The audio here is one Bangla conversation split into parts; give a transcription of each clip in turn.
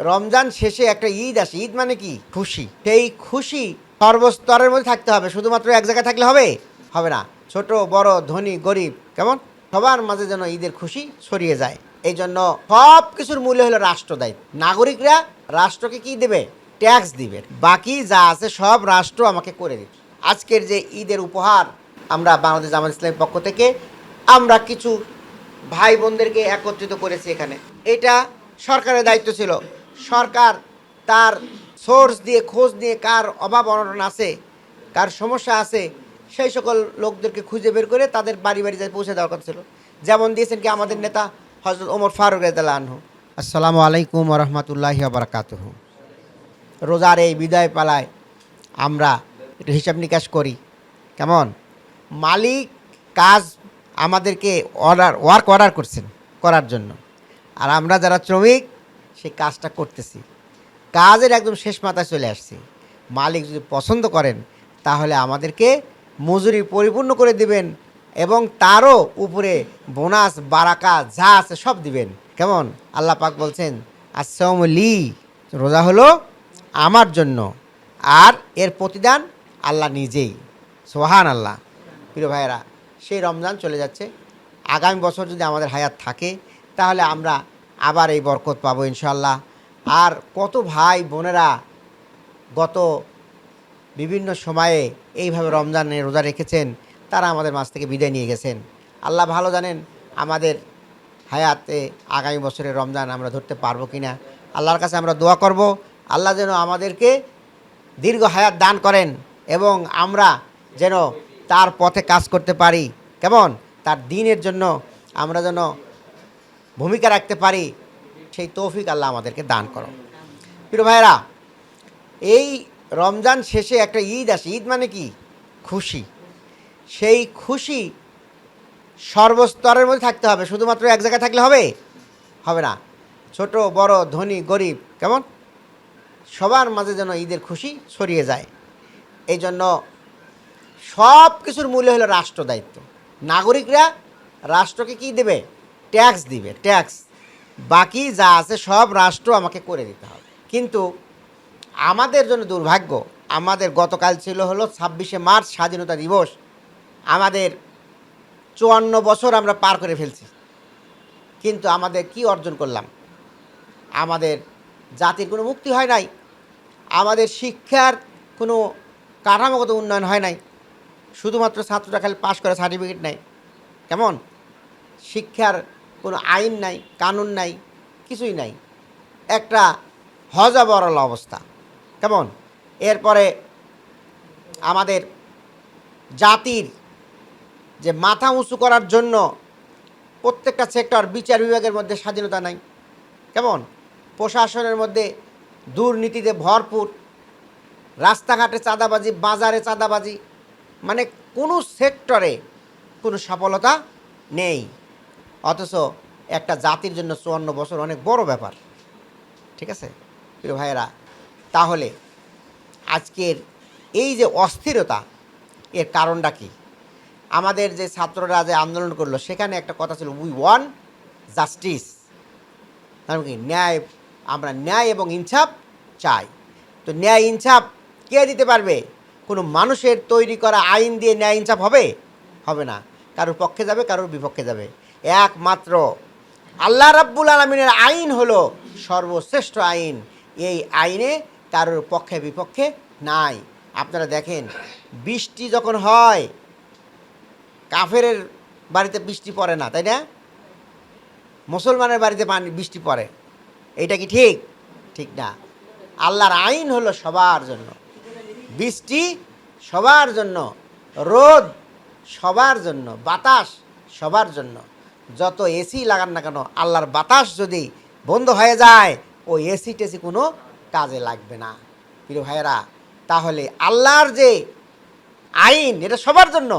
রমজান শেষে একটা ঈদ আসে। ঈদ মানে কি? খুশি। সেই খুশি সর্বস্তরের মধ্যে থাকতে হবে। শুধুমাত্র এক জায়গায় থাকলে হবে? হবে না। ছোট, বড়, ধনী, গরিব, কেমন? সবার মাঝে যেন ঈদের খুশি ছড়িয়ে যায়। এই জন্য সব কিছুর মূল্য হলো রাষ্ট্র দায়িত্ব নাগরিকরা রাষ্ট্রকে কি দেবে? ট্যাক্স দিবে। বাকি যা আছে সব রাষ্ট্র আমাকে করে দিবে। আজকের যে ঈদের উপহার আমরা বাংলাদেশ জামাত ইসলামের পক্ষ থেকে আমরা কিছু ভাই বোনদেরকে একত্রিত করেছি এখানে। এটা সরকারের দায়িত্ব ছিল। সরকার তার সোর্স দিয়ে খোঁজ নিয়ে কার অভাব অনটন আছে কার সমস্যা আছে সেই সকল লোকদেরকে খুঁজে বের করে তাদের বাড়ি বাড়ি যায় পৌঁছে দেওয়ার কথা ছিল যেমন দিয়েছেন কি আমাদের নেতা হজরত ওমর ফারুক রেদাল আনহু। আসসালামু আলাইকুম রহমতুল্লাহ বারাকাতুহু। রোজার এই বিদায় পালায় আমরা একটু হিসাব নিকাশ করি। কেমন? মালিক কাজ আমাদেরকে অর্ডার ওয়ার্ক অর্ডার করছেন করার জন্য। আর আমরা যারা শ্রমিক সেই কাজটা করতেছি। কাজের একদম শেষ মাথায় চলে আসছি। মালিক যদি পছন্দ করেন, তাহলে আমাদেরকে মজুরি পরিপূর্ণ করে দিবেন এবং তারও উপরে বোনাস, বারাকা যা আছে সব দিবেন। কেমন? আল্লাহ পাক বলছেন আসসালামলি রোজা হলো আমার জন্য আর এর প্রতিদান আল্লাহ নিজেই। সোহান আল্লাহ প্রিয় ভাইয়েরা, সেই রমজান চলে যাচ্ছে। আগামী বছর যদি আমাদের হায়াত থাকে, তাহলে আমরা আবার এই বরকত পাবো ইনশাল্লাহ আর কত ভাই বোনেরা গত বিভিন্ন সময়ে এইভাবে রমজানে রোজা রেখেছেন, তারা আমাদের মাছ থেকে বিদায় নিয়ে গেছেন। আল্লাহ ভালো জানেন আমাদের হায়াতে আগামী বছরের রমজান আমরা ধরতে পারব কি না আল্লাহর কাছে আমরা দোয়া করব, আল্লাহ যেন আমাদেরকে দীর্ঘ হায়াত দান করেন এবং আমরা যেন তার পথে কাজ করতে পারি। কেমন? তার দিনের জন্য আমরা যেন ভূমিকা রাখতে পারি, সেই তৌফিক আল্লাহ আমাদেরকে দান করো প্রিয় ভাইরা এই রমজান শেষে একটা ঈদ আসে। ঈদ মানে কি? খুশি। সেই খুশি সর্বস্তরের মধ্যে থাকতে হবে। শুধুমাত্র এক জায়গায় থাকলে হবে? হবে না। ছোট, বড়, ধনী, গরিব, কেমন? সবার মাঝে যেন ঈদের খুশি ছড়িয়ে যায়। এই জন্য সব কিছুর মূল্য হলো রাষ্ট্র দায়িত্ব। নাগরিকরা রাষ্ট্রকে কি দেবে? ট্যাক্স দিবে, ট্যাক্স। বাকি যা আছে সব রাষ্ট্র আমাকে করে দিতে হবে। কিন্তু আমাদের জন্য দুর্ভাগ্য, আমাদের গতকাল ছিল হলো ছাব্বিশে মার্চ, স্বাধীনতা দিবস। আমাদের চুয়ান্ন বছর আমরা পার করে ফেলছি। কিন্তু আমাদের কি অর্জন করলাম? আমাদের জাতির কোনো মুক্তি হয় নাই। আমাদের শিক্ষার কোনো কাঠামোগত উন্নয়ন হয় নাই। শুধুমাত্র ছাত্ররা খালি পাশ করে সার্টিফিকেট নেয়। কেমন? শিক্ষার কোনো আইন নাই, কানুন নাই, কিছুই নাই। একটা হজাবরল অবস্থা। কেমন? এরপরে আমাদের জাতির যে মাথা উঁচু করার জন্য প্রত্যেকটা সেক্টর বিচার বিভাগের মধ্যে স্বাধীনতা নাই। কেমন? প্রশাসনের মধ্যে দুর্নীতিতে ভরপুর, রাস্তাঘাটে চাঁদাবাজি, বাজারে চাঁদাবাজি মানে কোনো সেক্টরে কোনো সফলতা নেই। অথচ একটা জাতির জন্য চুয়ান্ন বছর অনেক বড় ব্যাপার। ঠিক আছে? প্রিয় ভাইয়েরা, তাহলে আজকের এই যে অস্থিরতা, এর কারণটা কি? আমাদের যে ছাত্ররা যে আন্দোলন করল, সেখানে একটা কথা ছিল উই ওয়ান জাস্টিস মানে কি? ন্যায়, আমরা ন্যায় এবং ইনসাফ চাই। তো ন্যায়, ইনসাফ কে দিতে পারবে? কোনো মানুষের তৈরি করা আইন দিয়ে ন্যায়, ইনসাফ হবে? হবে না। কারোর পক্ষে যাবে, কারোর বিপক্ষে যাবে। একমাত্র। আল্লাহ রাব্বুল আলমিনের আইন হলো সর্বশ্রেষ্ঠ আইন। এই আইনে কারোর পক্ষে বিপক্ষে নাই। আপনারা দেখেন, বৃষ্টি যখন হয়, কাফেরের বাড়িতে বৃষ্টি পড়ে না, তাই না? মুসলমানের বাড়িতে পানি, বৃষ্টি পড়ে। এটা কি ঠিক? ঠিক না। আল্লাহর আইন হলো সবার জন্য। বৃষ্টি সবার জন্য। রোদ সবার জন্য। বাতাস সবার জন্য। যত এসি লাগান না কেন, আল্লাহর বাতাস যদি বন্ধ হয়ে যায় ওই এসি টেসি কোনো কাজে লাগবে না। প্রিয় ভাইয়েরা, তাহলে আল্লাহর যে আইন, এটা সবার জন্য।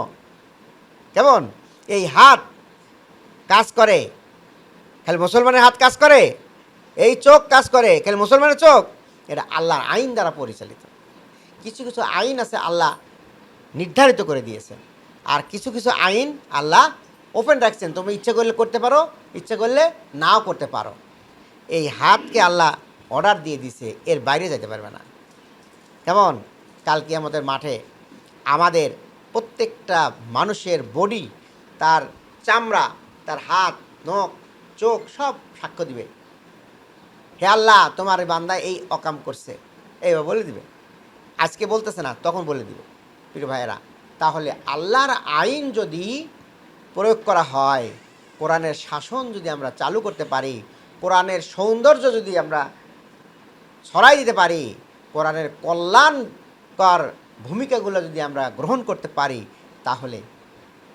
কেমন? এই হাত কাজ করে, খালি মুসলমানের হাত কাজ করে, এই চোখ কাজ করে, খালি মুসলমানের চোখ, এটা আল্লাহর আইন দ্বারা পরিচালিত। কিছু কিছু আইন আছে আল্লাহ নির্ধারিত করে দিয়েছেন, আর কিছু কিছু আইন আল্লাহ ওপেন রাখছেন তুমি ইচ্ছে করলে করতে পারো, ইচ্ছে করলে নাও করতে পারো। এই হাতকে আল্লাহ অর্ডার দিয়ে দিছে, এর বাইরে যেতে পারবে না। কেমন? কালকে আমাদের মাঠে আমাদের প্রত্যেকটা মানুষের বডি তার চামড়া, তার হাত, নখ, চোখ সব সাক্ষ্য দিবে। হে আল্লাহ, তোমার বান্দা এই অকাম করছে। এইভাবে বলে দিবে। আজকে বলতেছে না, তখন বলে দিবে। প্রিয় ভাইয়েরা, তাহলে আল্লাহর আইন যদি প্রয়োগ করা হয়। কোরআনের শাসন যদি আমরা চালু করতে পারি, কোরআনের সৌন্দর্য যদি আমরা ছড়াই দিতে পারি, কোরআনের কল্যাণকর ভূমিকাগুলো যদি আমরা গ্রহণ করতে পারি, তাহলে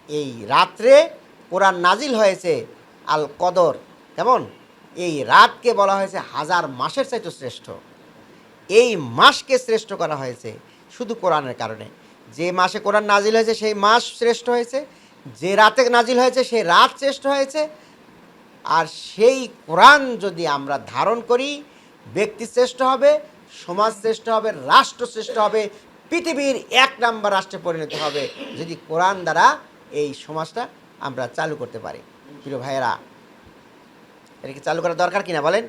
এই রাত্রে কোরআন নাজিল হয়েছে আল কদর। কেমন? এই রাতকে বলা হয়েছে হাজার মাসের চাইতে শ্রেষ্ঠ। এই মাসকে শ্রেষ্ঠ করা হয়েছে শুধু কোরআনের কারণে। যে মাসে কোরআন নাজিল হয়েছে, সেই মাস শ্রেষ্ঠ হয়েছে। যে রাতে নাজিল হয়েছে সেই রাত শ্রেষ্ঠ হয়েছে। আর সেই কোরআন যদি আমরা ধারণ করি, ব্যক্তি শ্রেষ্ঠ হবে, সমাজ শ্রেষ্ঠ হবে, রাষ্ট্র শ্রেষ্ঠ হবে, পৃথিবীর এক নাম্বার রাষ্ট্রে পরিণত হবে, যদি কোরআন দ্বারা এই সমাজটা আমরা চালু করতে পারি। প্রিয় ভাইয়েরা, এটা কি চালু করা দরকার কিনা বলেন?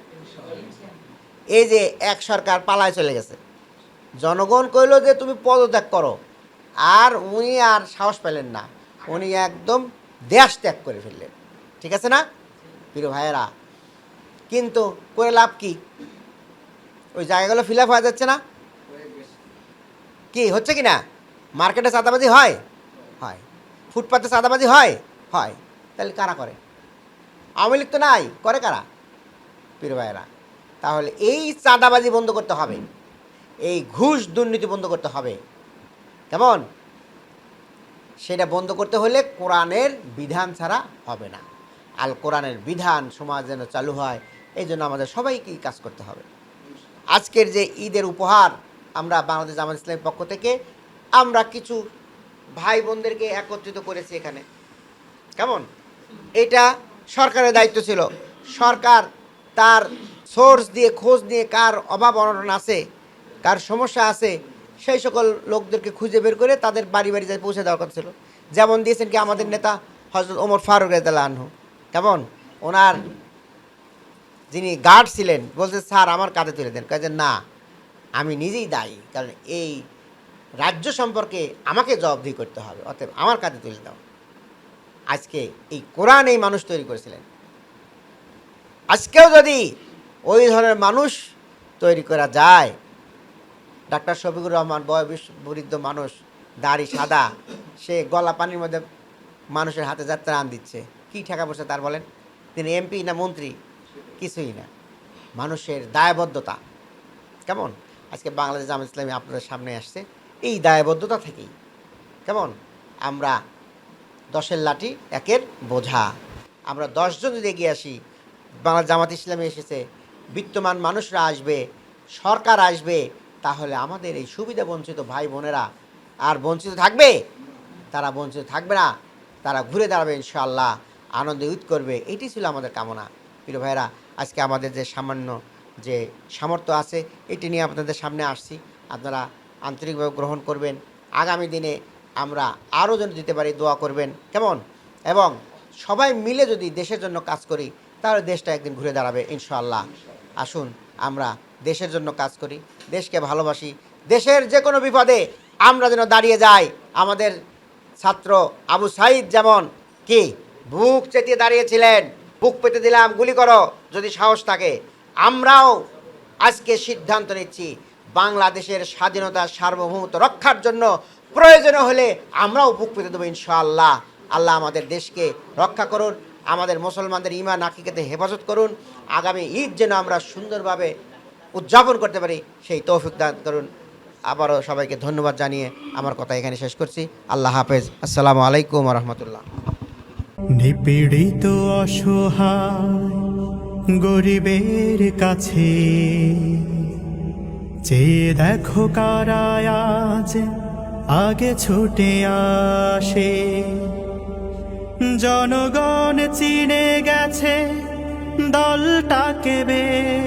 এই যে এক সরকার পালায় চলে গেছে। জনগণ কইল যে, তুমি পদত্যাগ করো। আর উনি আর সাহস পেলেন না। উনি একদম দেশ ত্যাগ করে ফেললেন। ঠিক আছে না? প্রিয় ভাইয়েরা, কিন্তু করে লাভ কি? ওই জায়গাগুলো ফিল আপ হয়ে যাচ্ছে না? কি, হচ্ছে কি না? মার্কেটে চাঁদাবাজি হয়? হয়। ফুটপাতে চাঁদাবাজি হয়? হয়। তাহলে কারা করে? আওয়ামী লীগ তো নাই, করে কারা? প্রিয় ভাইয়েরা, তাহলে এই চাঁদাবাজি বন্ধ করতে হবে। এই ঘুষ দুর্নীতি বন্ধ করতে হবে। কেমন? সেটা বন্ধ করতে হলে কোরআনের বিধান ছাড়া হবে না। আল কোরআনের বিধান সমাজ যেন চালু হয়, এই জন্য আমাদের সবাইকেই কাজ করতে হবে। আজকের যে ঈদের উপহার আমরা বাংলাদেশ জামাত ইসলামের পক্ষ থেকে, আমরা কিছু ভাই বোনদেরকে একত্রিত করেছি এখানে। কেমন? এটা সরকারের দায়িত্ব ছিল। সরকার তার সোর্স দিয়ে, খোঁজ নিয়ে কার অভাব অনটন আছে, কার সমস্যা আছে সেই সকল লোকদেরকে খুঁজে বের করে তাদের বাড়ি বাড়ি যায় পৌঁছে দেওয়ার কথা ছিল। যেমন দিয়েছেন কি আমাদের নেতা হজরত ওমর ফারুক রেদাল আনহু। কেমন? ওনার যিনি গার্ড ছিলেন, বলছে, স্যার, আমার কাঁধে তুলে দেন। কাজে না, আমি নিজেই দায়ী। কারণ এই রাজ্য সম্পর্কে আমাকে জবাবদিহি করতে হবে। অতএব আমার কাঁধে তুলে দাও। আজকে এই কোরআন এই মানুষ তৈরি করেছিলেন। আজকেও যদি ওই ধরনের মানুষ তৈরি করা যায় ডাক্তার শফিকুর রহমান বয়স বৃদ্ধ মানুষ, দাড়ি সাদা, সে গলা পানির মধ্যে মানুষের হাতে যাত্রা আন দিচ্ছে, কী ঠেকা পড়ছে তার বলেন? তিনি এমপি না মন্ত্রী? কিছুই না। মানুষের দায়বদ্ধতা। কেমন? আজকে বাংলাদেশ জামাত ইসলামী আপনাদের সামনে আসছে। এই দায়বদ্ধতা থেকেই। কেমন? আমরা দশের লাঠি, একের বোঝা। আমরা দশজন যদি এগিয়ে আসি বাংলা জামাত ইসলামী এসেছে, বিত্তমান মানুষরা আসবে, সরকার আসবে তাহলে আমাদের এই সুবিধা বঞ্চিত ভাই বোনেরা আর বঞ্চিত থাকবে? তারা বঞ্চিত থাকবে না। তারা ঘুরে দাঁড়াবে ইনশাআল্লাহ। আনন্দে উৎ করবে। এটি ছিল আমাদের কামনা। প্রিয় ভাইরা আজকে আমাদের যে সামান্য যে সামর্থ্য আছে, এটি নিয়ে আপনাদের সামনে আসছি। আপনারা আন্তরিকভাবে গ্রহণ করবেন। আগামী দিনে আমরা আরও যেন দিতে পারি, দোয়া করবেন। কেমন? এবং সবাই মিলে যদি দেশের জন্য কাজ করি, তাহলে দেশটা একদিন ঘুরে দাঁড়াবে ইনশাআল্লাহ। আসুন, আমরা দেশের জন্য কাজ করি, দেশকে ভালোবাসি। দেশের যে কোনো বিপদে আমরা যেন দাঁড়িয়ে যাই। আমাদের ছাত্র আবু সাইদ যেমন, কি বুক চেতিয়ে দাঁড়িয়েছিলেন, বুক পেতে দিলাম, গুলি করো, যদি সাহস থাকে। আমরাও আজকে সিদ্ধান্ত নিচ্ছি, বাংলাদেশের স্বাধীনতা সার্বভৌমত্ব রক্ষার জন্য প্রয়োজন হলে আমরাও বুক পেতে দেবো ইনশাআল্লাহ। আল্লাহ আমাদের দেশকে রক্ষা করুন, আমাদের মুসলমানদের ইমান আকিকাতে হেফাজত করুন। আগামী ঈদ যেন আমরা সুন্দরভাবে উদযাপন করতে পারি, সেই তৌফিক দান করুন। আবারও সবাইকে ধন্যবাদ জানিয়ে আমার কথা এখানে শেষ করছি। আল্লাহ হাফেজ। আসসালামু আলাইকুম রহমতুল্লাহ নিপীড়িত অসহায় গরিবের কাছে যে দেখো কারায় আজ আগে ছুটে আসে। জনগণ চিনে গেছে, দলটাকে বেশ